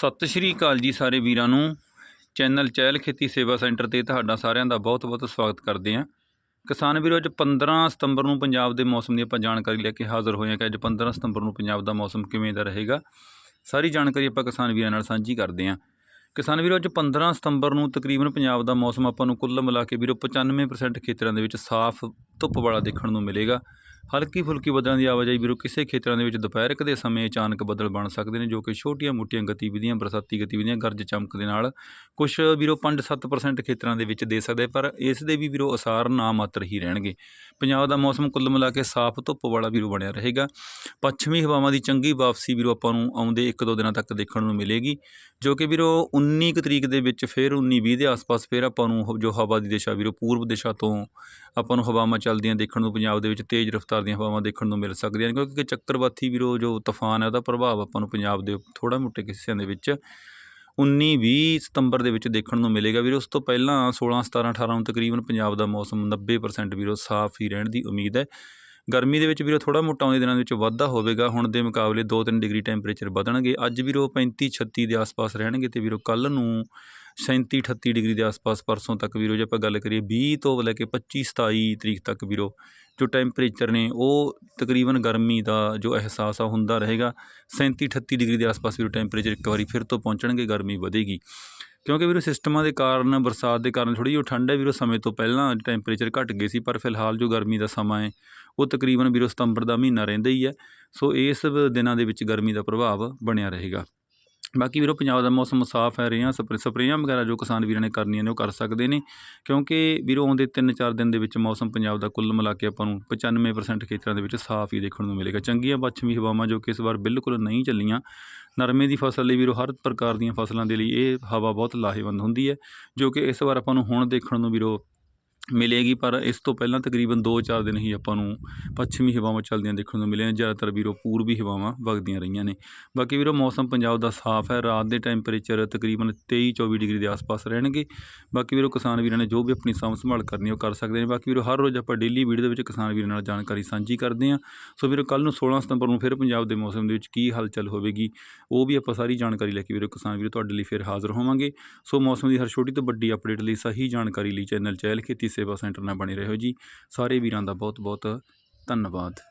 ਸਤਿ ਸ਼੍ਰੀ ਅਕਾਲ ਜੀ ਸਾਰੇ ਵੀਰਾਂ ਨੂੰ। ਚੈਨਲ ਚਹਿਲ ਖੇਤੀ ਸੇਵਾ ਸੈਂਟਰ ਤੇ ਤੁਹਾਡਾ ਸਾਰਿਆਂ ਦਾ ਬਹੁਤ-ਬਹੁਤ ਸਵਾਗਤ ਕਰਦੇ ਹਾਂ। ਕਿਸਾਨ ਵੀਰੋ, ਅੱਜ 15 ਸਤੰਬਰ ਨੂੰ ਪੰਜਾਬ ਦੇ ਮੌਸਮ ਦੀ ਆਪਾਂ ਜਾਣਕਾਰੀ ਲੈ ਕੇ ਹਾਜ਼ਰ ਹੋਏ ਹਾਂ ਕਿ ਅੱਜ 15 ਸਤੰਬਰ ਨੂੰ ਪੰਜਾਬ ਦਾ ਮੌਸਮ ਕਿਵੇਂ ਦਾ ਰਹੇਗਾ। ਸਾਰੀ ਜਾਣਕਾਰੀ ਆਪਾਂ ਕਿਸਾਨ ਵੀਰਾਂ ਨਾਲ ਸਾਂਝੀ ਕਰਦੇ ਹਾਂ। ਕਿਸਾਨ ਵੀਰੋ, ਅੱਜ 15 ਸਤੰਬਰ ਨੂੰ ਤਕਰੀਬਨ ਪੰਜਾਬ ਦਾ ਮੌਸਮ ਆਪਾਂ ਨੂੰ ਕੁੱਲ ਮਿਲਾ ਕੇ ਵੀਰੋ 95% ਖੇਤਰਾਂ ਦੇ ਵਿੱਚ ਸਾਫ਼ ਧੁੱਪ ਵਾਲਾ ਦੇਖਣ ਨੂੰ ਮਿਲੇਗਾ। ਹਲਕੀ ਫੁਲਕੀ ਬੱਦਲਾਂ ਦੀ ਆਵਾਜਾਈ ਵੀਰੋ ਕਿਸੇ ਖੇਤਰਾਂ ਦੇ ਵਿੱਚ ਦੁਪਹਿਰ ਦੇ ਸਮੇਂ ਅਚਾਨਕ ਬੱਦਲ ਬਣ ਸਕਦੇ ਨੇ, ਜੋ ਕਿ ਛੋਟੀਆਂ-ਮੋਟੀਆਂ ਗਤੀਵਿਧੀਆਂ, ਬਰਸਾਤੀ ਗਤੀਵਿਧੀਆਂ, ਗਰਜ ਚਮਕ ਦੇ ਨਾਲ ਕੁਝ ਵੀਰੋ 5-7% ਖੇਤਰਾਂ ਦੇ ਵਿੱਚ ਦੇ ਸਕਦੇ ਪਰ ਇਸ ਦੇ ਵੀ ਵੀਰੋ ਅਸਾਰ ਨਾ ਮਾਤਰ ਹੀ ਰਹਿਣਗੇ। ਪੰਜਾਬ ਦਾ ਮੌਸਮ ਕੁੱਲ ਮਿਲਾ ਕੇ ਸਾਫ਼ ਧੁੱਪ ਵਾਲਾ ਵੀਰੋ ਬਣਿਆ ਰਹੇਗਾ। ਪੱਛਮੀ ਹਵਾਵਾਂ ਦੀ ਚੰਗੀ ਵਾਪਸੀ ਵੀਰੋ ਆਪਾਂ ਨੂੰ ਆਉਂਦੇ 1-2 ਦਿਨਾਂ ਤੱਕ ਦੇਖਣ ਨੂੰ ਮਿਲੇਗੀ, ਜੋ ਕਿ ਵੀਰੋ 19 ਕੁ ਤਰੀਕ ਦੇ ਵਿੱਚ ਫਿਰ 19-20 ਦੇ ਆਸ-ਪਾਸ ਫਿਰ ਆਪਾਂ ਨੂੰ ਜੋ ਹਵਾ ਦੀ ਦਿਸ਼ਾ ਵੀਰੋ, ਪੂਰਬ ਦਿਸ਼ਾ ਤੋਂ ਆਪਾਂ ਨੂੰ ਹਵਾਵਾਂ ਚੱਲਦੀਆਂ ਦੇਖਣ ਨੂੰ ਪੰਜਾਬ ਦੇ ਵਿੱਚ ਤੇਜ਼ ਰਫ਼ਤਾਰ ਦੀਆਂ ਹਵਾਵਾਂ ਦੇਖਣ ਨੂੰ ਮਿਲ ਸਕਦੀਆਂ ਨੇ, ਕਿਉਂਕਿ ਚੱਕਰਵਾਤੀ ਵੀਰੋ ਜੋ ਤੂਫਾਨ ਹੈ ਉਹਦਾ ਪ੍ਰਭਾਵ ਆਪਾਂ ਨੂੰ ਪੰਜਾਬ ਦੇ ਥੋੜਾ ਮੋਟੇ ਹਿੱਸਿਆਂ ਦੇ ਵਿੱਚ 19-20 ਸਤੰਬਰ ਦੇ ਵਿੱਚ ਦੇਖਣ ਨੂੰ ਮਿਲੇਗਾ। ਵੀਰੋ, ਉਸ ਤੋਂ ਪਹਿਲਾਂ 16 17 18 ਨੂੰ ਤਕਰੀਬਨ ਪੰਜਾਬ ਦਾ ਮੌਸਮ 90% ਵੀਰੋ ਸਾਫ਼ ਹੀ ਰਹਿਣ ਦੀ ਉਮੀਦ ਹੈ। ਗਰਮੀ ਦੇ ਵਿੱਚ ਵੀਰੋ ਥੋੜਾ ਮੋਟਾ ਆਉਂਦੇ ਦਿਨਾਂ ਦੇ ਵਿੱਚ ਵਾਧਾ ਹੋਵੇਗਾ। ਹੁਣ ਦੇ ਮੁਕਾਬਲੇ 2-3 ਡਿਗਰੀ ਟੈਂਪਰੇਚਰ ਵਧਣਗੇ। ਅੱਜ ਵੀਰੋ 35 36 ਦੇ ਆਸ-ਪਾਸ ਰਹਿਣਗੇ ਤੇ ਵੀਰੋ ਕੱਲ ਨੂੰ 37 38 ਡਿਗਰੀ ਦੇ ਆਸ-ਪਾਸ ਪਰਸੋਂ ਤੱਕ ਵੀਰੋ, ਜੇ ਆਪਾਂ ਗੱਲ ਕਰੀਏ 20 ਤੋਂ ਲੈ ਕੇ 25 27 ਤਰੀਕ ਤੱਕ ਵੀਰੋ, ਜੋ ਟੈਂਪਰੇਚਰ ਨੇ, ਉਹ ਤਕਰੀਬਨ ਗਰਮੀ ਦਾ ਜੋ ਅਹਿਸਾਸ ਆ ਹੁੰਦਾ ਰਹੇਗਾ। 37 38 ਡਿਗਰੀ ਦੇ ਆਸ-ਪਾਸ ਵੀਰੋ, ਟੈਂਪਰੇਚਰ ਇੱਕ ਵਾਰੀ ਫਿਰ ਤੋਂ ਪਹੁੰਚਣਗੇ, ਗਰਮੀ ਵਧੇਗੀ। ਕਿਉਂਕਿ ਵੀਰੋ, ਸਿਸਟਮਾਂ ਦੇ ਕਾਰਨ, ਬਰਸਾਤ ਦੇ ਕਾਰਨ ਥੋੜੀ ਜਿਹੀ ਠੰਡ ਹੈ ਵੀਰੋ, ਸਮੇਂ ਤੋਂ ਪਹਿਲਾਂ ਟੈਂਪਰੇਚਰ ਘਟ ਗਏ ਸੀ, ਪਰ ਫਿਲਹਾਲ ਜੋ ਗਰਮੀ ਦਾ ਸਮਾਂ ਹੈ, ਉਹ ਤਕਰੀਬਨ ਵੀਰੋ, ਸਤੰਬਰ ਦਾ ਮਹੀਨਾ ਰਹਿੰਦਾ ਹੀ ਹੈ। ਸੋ ਇਸ ਦਿਨਾਂ ਦੇ ਵਿੱਚ ਗਰਮੀ ਦਾ ਪ੍ਰਭਾਵ ਬਣਿਆ ਰਹੇਗਾ। ਬਾਕੀ ਵੀਰੋ, ਪੰਜਾਬ ਦਾ ਮੌਸਮ ਸਾਫ਼ ਹੈ, ਰੇਹਾਂ, ਸਪਰੇ, ਸਪਰੇਆਂ ਵਗੈਰਾ ਜੋ ਕਿਸਾਨ ਵੀਰਾਂ ਨੇ ਕਰਨੀਆਂ ਨੇ ਉਹ ਕਰ ਸਕਦੇ ਨੇ। ਕਿਉਂਕਿ ਵੀਰੋ, ਆਉਂਦੇ 3-4 ਦਿਨ ਦੇ ਵਿੱਚ ਮੌਸਮ ਪੰਜਾਬ ਦਾ ਕੁੱਲ ਮਿਲਾ ਕੇ ਆਪਾਂ ਨੂੰ 95% ਖੇਤਰਾਂ ਦੇ ਵਿੱਚ ਸਾਫ਼ ਹੀ ਦੇਖਣ ਨੂੰ ਮਿਲੇਗਾ। ਚੰਗੀਆਂ ਪੱਛਮੀ ਹਵਾਵਾਂ ਜੋ ਕਿ ਇਸ ਵਾਰ ਬਿਲਕੁਲ ਨਹੀਂ ਚੱਲੀਆਂ, ਨਰਮੇ ਦੀ ਫਸਲ ਲਈ ਵੀਰੋ, ਹਰ ਪ੍ਰਕਾਰ ਦੀਆਂ ਫਸਲਾਂ ਦੇ ਲਈ ਇਹ ਹਵਾ ਬਹੁਤ ਲਾਹੇਵੰਦ ਹੁੰਦੀ ਹੈ, ਜੋ ਕਿ ਇਸ ਵਾਰ ਆਪਾਂ ਨੂੰ ਹੁਣ ਦੇਖਣ ਨੂੰ ਵੀਰੋ ਮਿਲੇਗੀ, ਪਰ ਇਸ ਤੋਂ ਪਹਿਲਾਂ ਤਕਰੀਬਨ 2-4 ਦਿਨ ਹੀ ਆਪਾਂ ਨੂੰ ਪੱਛਮੀ ਹਵਾਵਾਂ ਚੱਲਦੀਆਂ ਦੇਖਣ ਨੂੰ ਮਿਲੀਆਂ ਜ਼ਿਆਦਾਤਰ ਵੀਰੋ ਪੂਰਬੀ ਹਵਾਵਾਂ ਵਗਦੀਆਂ ਰਹੀਆਂ ਨੇ। ਬਾਕੀ ਵੀਰੋ ਮੌਸਮ ਪੰਜਾਬ ਦਾ ਸਾਫ਼ ਹੈ। ਰਾਤ ਦੇ ਟੈਂਪਰੇਚਰ ਤਕਰੀਬਨ 23-24 ਡਿਗਰੀ ਦੇ ਆਸ-ਪਾਸ ਰਹਿਣਗੇ। ਬਾਕੀ ਵੀਰੋ ਕਿਸਾਨ ਵੀਰਾਂ ਨੇ ਜੋ ਵੀ ਆਪਣੀ ਸਾਂਭ ਸੰਭਾਲ ਕਰਨੀ ਉਹ ਕਰ ਸਕਦੇ ਨੇ। ਬਾਕੀ ਵੀਰੋ ਹਰ ਰੋਜ਼ ਆਪਾਂ ਡੇਲੀ ਵੀਡੀਓ ਦੇ ਵਿੱਚ ਕਿਸਾਨ ਵੀਰਾਂ ਨਾਲ ਜਾਣਕਾਰੀ ਸਾਂਝੀ ਕਰਦੇ ਹਾਂ। ਸੋ ਵੀਰੋ ਕੱਲ ਨੂੰ 16 ਸਤੰਬਰ ਨੂੰ ਫਿਰ ਪੰਜਾਬ ਦੇ ਮੌਸਮ ਦੇ ਵਿੱਚ ਕੀ ਹਲਚਲ ਹੋਵੇਗੀ, ਉਹ ਵੀ ਆਪਾਂ ਸਾਰੀ ਜਾਣਕਾਰੀ ਲੈ ਕੇ ਵੀਰੋ ਕਿਸਾਨ ਵੀਰੋ ਤੁਹਾਡੇ ਲਈ ਫਿਰ ਹਾਜ਼ਰ ਹੋਵਾਂਗੇ। ਸੋ ਮੌਸਮ ਦੀ ਹਰ ਛੋਟੀ ਤੋਂ ਵੱਡੀ ਅਪਡੇਟ ਲਈ ਸਹੀ ਜਾਣਕਾਰੀ ਲਈ ਚੈਨਲ ਚਹਿਲ ਖੇਤੀ ਸੇਵਾ ਸੈਂਟਰ ਨਾਲ ਬਣੇ ਰਹੋ ਜੀ। ਸਾਰੇ ਵੀਰਾਂ ਦਾ ਬਹੁਤ ਬਹੁਤ ਧੰਨਵਾਦ।